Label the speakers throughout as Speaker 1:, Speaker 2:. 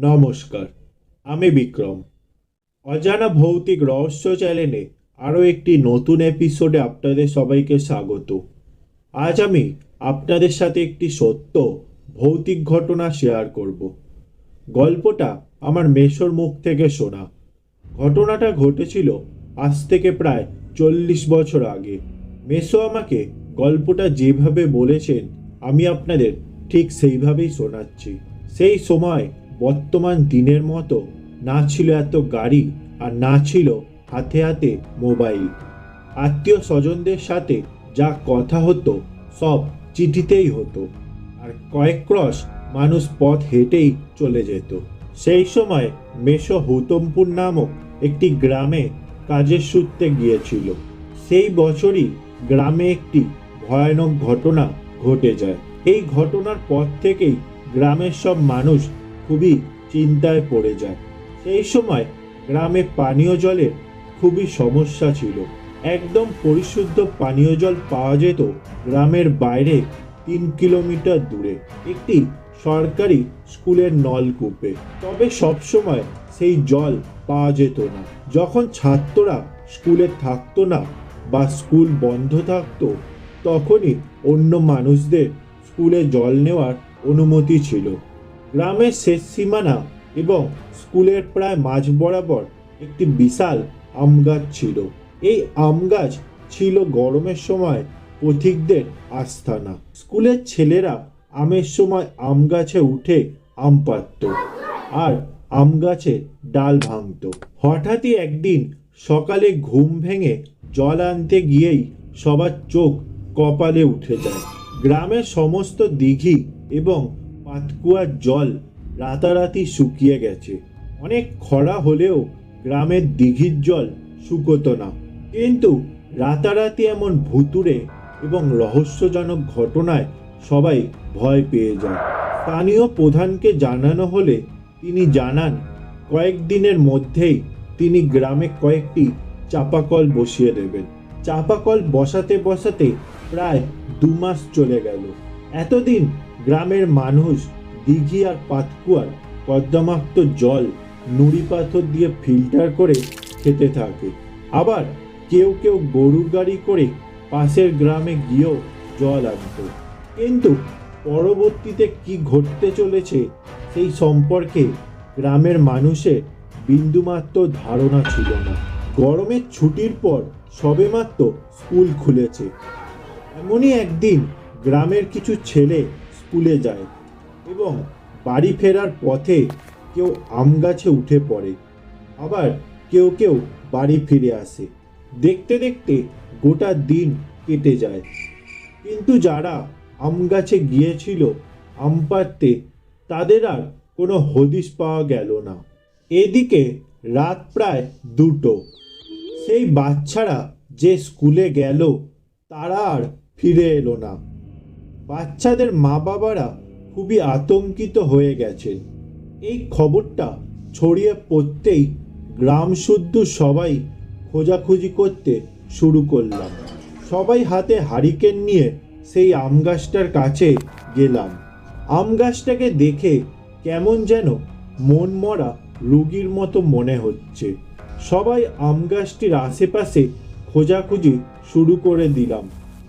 Speaker 1: নমস্কার, আমি বিক্রম। অজানা ভৌতিক রহস্য চ্যানেলে আরও একটি নতুন এপিসোডে আপনাদের সবাইকে স্বাগত। আজ আমি আপনাদের সাথে একটি সত্য, ভৌতিক ঘটনা শেয়ার করব। গল্পটা আমার মেশোর মুখ থেকে শোনা। ঘটনাটা ঘটেছিল আজ থেকে প্রায় চল্লিশ বছর আগে। মেসো আমাকে গল্পটা যেভাবে বলেছেন, আমি আপনাদের ঠিক সেইভাবেই শোনাচ্ছি। সেই সময় বর্তমান দিনের মতো না ছিল এত গাড়ি আর না ছিল হাতে হাতে মোবাইল। আত্মীয় স্বজনদের সাথে যা কথা হতো সব চিঠিতেই হতো। আর কয়েক ক্রস মানুষ পথ হেঁটেই চলে যেত। সেই সময় মেশো হুতমপুর নামক একটি গ্রামে কাজের সূত্রে গিয়েছিল। সেই বছরই গ্রামে একটি ভয়ানক ঘটনা ঘটে যায়। এই ঘটনার পর থেকেই গ্রামের সব মানুষ খুবই চিন্তায় পড়ে যায়। সেই সময় গ্রামে পানীয় জলের খুবই সমস্যা ছিল। একদম পরিশুদ্ধ পানীয় জল পাওয়া যেত গ্রামের বাইরে তিন কিলোমিটার দূরে, একটি সরকারি স্কুলের নলকূপে। তবে সবসময় সেই জল পাওয়া যেত না। যখন ছাত্ররা স্কুলে থাকতো না বা স্কুল বন্ধ থাকতো, তখনই অন্য মানুষদের স্কুলে জল নেওয়ার অনুমতি ছিল। গ্রামের শেষ সীমানা এবং স্কুলের প্রায় মাঝ বরাবর একটি বিশাল আম গাছ ছিল। এই আম গাছ ছিল গরমের সময় পথিকদের আস্থানা স্কুলের ছেলেরা আমের সময় আম গাছে উঠে আম পাড়ত আর আম গাছে ডাল ভাঙত। হঠাৎই একদিন সকালে ঘুম ভেঙে জল আনতে গিয়েই সবার চোখ কপালে উঠে যায়। গ্রামের সমস্ত দিঘি এবং পাতকুয়ার জল রাতারাতি শুকিয়ে গেছে। অনেক খরা হলেও গ্রামের দিঘির জল শুকোতো না। কিন্তু রাতারাতি এমন ভুতুরে এবং রহস্যজনক ঘটনায় সবাই ভয় পেয়ে যায়। স্থানীয় প্রধানকে জানানো হলে তিনি জানান কয়েকদিনের মধ্যেই তিনি গ্রামে কয়েকটি চাপাকল বসিয়ে দেবেন। চাপাকল বসাতে বসাতে প্রায় দু মাস চলে গেল। এতদিন গ্রামের মানুষ দিঘি আর পাতকুয়ার কদ্দামাক্ত জল নুড়ি পাথর দিয়ে ফিল্টার করে খেতে থাকে। আবার কেউ কেউ গরুর গাড়ি করে পাশের গ্রামে গিয়েও জল আনতো। কিন্তু পরবর্তীতে কি ঘটতে চলেছে সেই সম্পর্কে গ্রামের মানুষের বিন্দুমাত্র ধারণা ছিল না। গরমের ছুটির পর সবেমাত্র স্কুল খুলেছে। এমনই একদিন গ্রামের কিছু ছেলে স্কুলে যায় এবং বাড়ি ফেরার পথে কেউ আম গাছে উঠে পড়ে। আবার কেউ কেউ বাড়ি ফিরে আসে। দেখতে দেখতে গোটা দিন কেটে যায়। কিন্তু যারা আম গাছে গিয়েছিল আম পাড়তে, তাদের আর কোনো হদিশ পাওয়া গেল না। এদিকে রাত প্রায় দুটো। সেই বাচ্চারা যে স্কুলে গেল, তারা আর ফিরে এলো না। বাচ্চাদের মা বাবারা খুবই আতঙ্কিত হয়ে গেছেন এই খবরটা ছড়িয়ে পড়তেই গ্রাম শুদ্ধ সবাই খোঁজাখুঁজি করতে শুরু করলাম। সবাই হাতে হারিকেন নিয়ে সেই আম গাছটার কাছে গেলাম। আম গাছটাকে দেখে কেমন যেন মন মরা রুগীর মতো মনে হচ্ছে। সবাই আম গাছটির আশেপাশে খোঁজাখুঁজি শুরু করে দিলাম।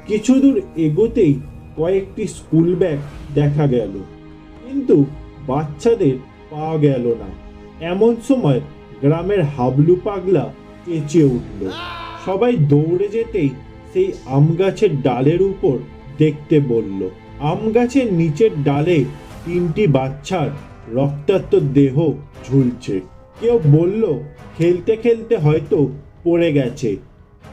Speaker 1: কিছু দূর এগোতেই কয়েকটি স্কুল ব্যাগ দেখা গেল। কিন্তু বাচ্চাদের পাওয়া গেল না। এমন সময় গ্রামের হাবলু পাগলা চেঁচিয়ে উঠল। সবাই দৌড়ে যেতেই সেই আম গাছের ডালের উপর দেখতে বলল, আম গাছের নিচের ডালে তিনটি বাচ্চার রক্তাক্ত দেহ ঝুলছে। কেউ বলল, খেলতে খেলতে হয়তো পড়ে গেছে।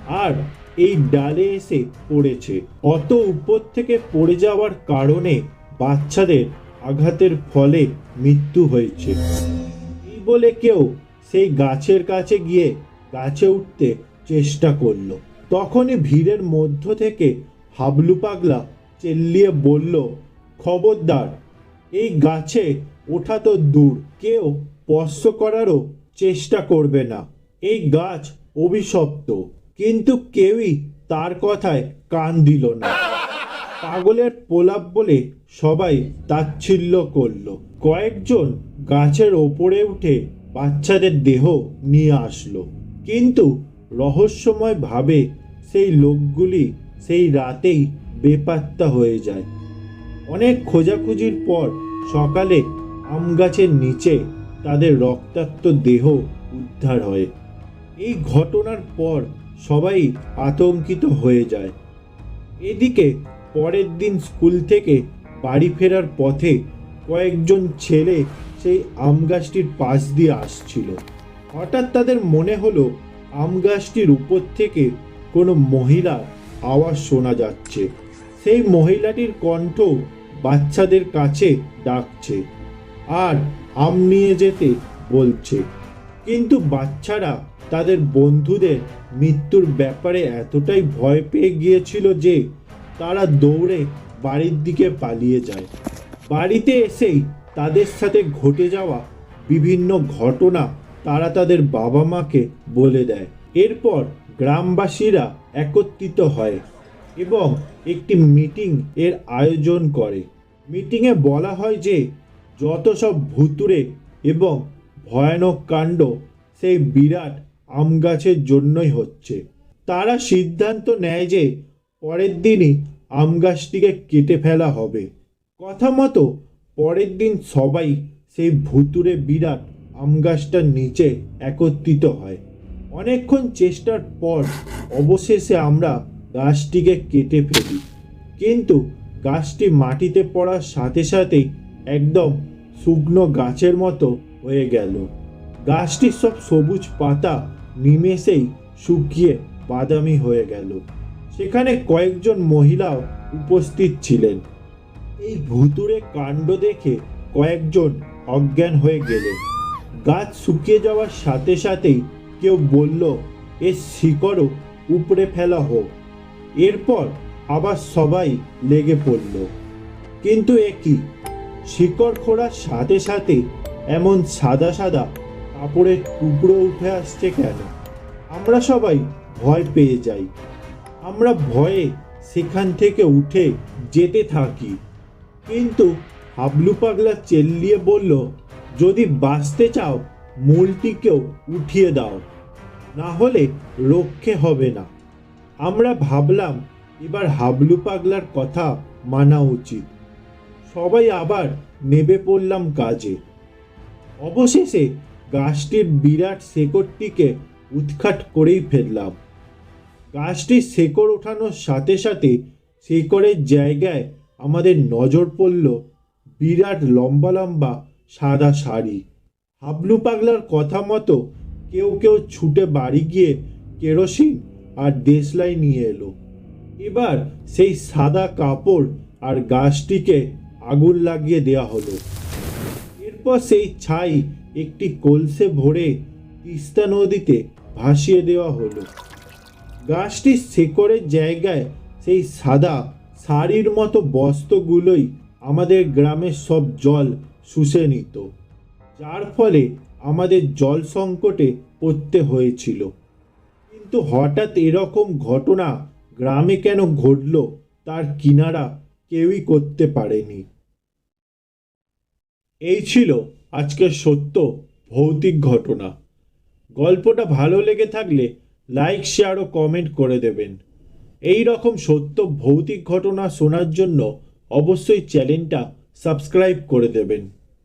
Speaker 1: আর এই ডালে এসে পড়েছে। অত উপর থেকে পড়ে যাওয়ার কারণে বাচ্চাদের আঘাতের ফলে মৃত্যু হয়েছে। এই বলে কেউ সেই গাছের কাছে গিয়ে গাছে উঠতে চেষ্টা করল। তখনই ভিড়ের মধ্য থেকে হাবলু পাগলা চেল্লিয়ে বলল, খবরদার, এই গাছে ওঠা তো দূর। কেউ স্পর্শ করারও চেষ্টা করবে না। এই গাছ অভিশপ্ত। কিন্তু কেউই তার কথায় কান দিল না। পাগলের পোলাপ বলে সবাই তাচ্ছিল্য করল। কয়েকজন গাছের ওপরে উঠে বাচ্চাদের দেহ নিয়ে আসলো। কিন্তু রহস্যময় ভাবে সেই লোকগুলি সেই রাতেই বেপাত্তা হয়ে যায়। অনেক খোঁজাখুঁজির পর সকালে আম গাছের নিচে তাদের রক্তাক্ত দেহ উদ্ধার হয়। এই ঘটনার পর সবাই আতঙ্কিত হয়ে যায়। এদিকে পরের দিন স্কুল থেকে বাড়ি ফেরার পথে কয়েকজন ছেলে সেই আম গাছটির পাশ দিয়ে আসছিল। হঠাৎ তাদের মনে হলো আম গাছটির উপর থেকে কোনো মহিলা আওয়াজ শোনা যাচ্ছে। সেই মহিলাটির কণ্ঠ বাচ্চাদের কাছে ডাকছে আর আম নিয়ে যেতে বলছে। কিন্তু বাচ্চারা তাদের বন্ধুদের মৃত্যুর ব্যাপারে এতটাই ভয় পেয়ে গিয়েছিল যে তারা দৌড়ে বাড়ির দিকে পালিয়ে যায়। বাড়িতে এসেই তাদের সাথে ঘটে যাওয়া বিভিন্ন ঘটনা তারা তাদের বাবা মাকে বলে দেয়। এরপর গ্রামবাসীরা একত্রিত হয় এবং একটি মিটিং এর আয়োজন করে। মিটিংয়ে বলা হয় যে যত সব ভুতুরে এবং ভয়ানক কাণ্ড, সেই বিরাট আম গাছের জন্যই হচ্ছে। তারা সিদ্ধান্ত নেয় যে পরের দিনই আম গাছটিকে কেটে ফেলা হবে। কথা মতো পরের দিন সবাই সেই ভুতুরে বিরাট আম গাছটার নিচে একত্রিত হয়। অনেকক্ষণ চেষ্টার পর অবশেষে আমরা গাছটিকে কেটে ফেলি। কিন্তু গাছটি মাটিতে পড়ার সাথে সাথেই একদম শুকনো গাছের মতো হয়ে গেল। গাছটির সব সবুজ পাতা নিমেষেই শুকিয়ে বাদামি হয়ে গেল। সেখানে কয়েকজন মহিলাও উপস্থিত ছিলেন। এই ভুতুরে কাণ্ড দেখে কয়েকজন অজ্ঞান হয়ে গেলেন। গাছ শুকিয়ে যাওয়ার সাথে সাথেই কেউ বলল, এর শিকড়ও উপড়ে ফেলা হোক। এরপর আবার সবাই লেগে পড়ল। কিন্তু এ কি? শিকড় খোঁড়ার সাথে সাথে এমন সাদা সাদা কাপড়ের টুকরো উঠে আসছে কেন? আমরা সবাই ভয় পেয়ে যাই। আমরা ভয়ে সেখান থেকে উঠে যেতে থাকি। কিন্তু হাবলু পাগলা চেল্লিয়ে বলল, যদি বাঁচতে চাও, মূলটিকেও উঠিয়ে দাও। না হলে রক্ষে হবে না। আমরা ভাবলাম, এবার হাবলু পাগলার কথা মানা উচিত। সবাই আবার নেবে পড়লাম কাজে। অবশেষে গাছটির বিরাট শেকড়টিকে উৎখাট করেই ফেললাম। গাছটির শেকড় ওঠানোর সাথে সাথে শেকড়ের জায়গায় আমাদের নজর পড়ল বিরাট লম্বা লম্বা সাদা শাড়ি। হাবলু পাগলার কথা মতো কেউ কেউ ছুটে বাড়ি গিয়ে কেরোসিন আর দেশলাই নিয়ে এলো। এবার সেই সাদা কাপড় আর গাছটিকে আগুন লাগিয়ে দেওয়া হলো। এরপর সেই ছাই একটি কলসে ভরে তিস্তা নদীতে ভাসিয়ে দেওয়া হলো। গাছটির শেকড়ের জায়গায় সেই সাদা শাড়ির মতো বস্ত্রগুলোই আমাদের গ্রামের সব জল শুষে নিত, যার ফলে আমাদের জল সংকটে পড়তে হয়েছিল। কিন্তু হঠাৎ এরকম ঘটনা গ্রামে কেন ঘটলো, তার কিনারা কেউই করতে পারেনি। এই ছিল আজকের সত্য, ভৌতিক ঘটনা। গল্পটা ভালো লেগে থাকলে লাইক, শেয়ার ও কমেন্ট করে দেবেন। এই রকম সত্য, ভৌতিক ঘটনা শোনার জন্য অবশ্যই চ্যানেলটা সাবস্ক্রাইব করে দেবেন।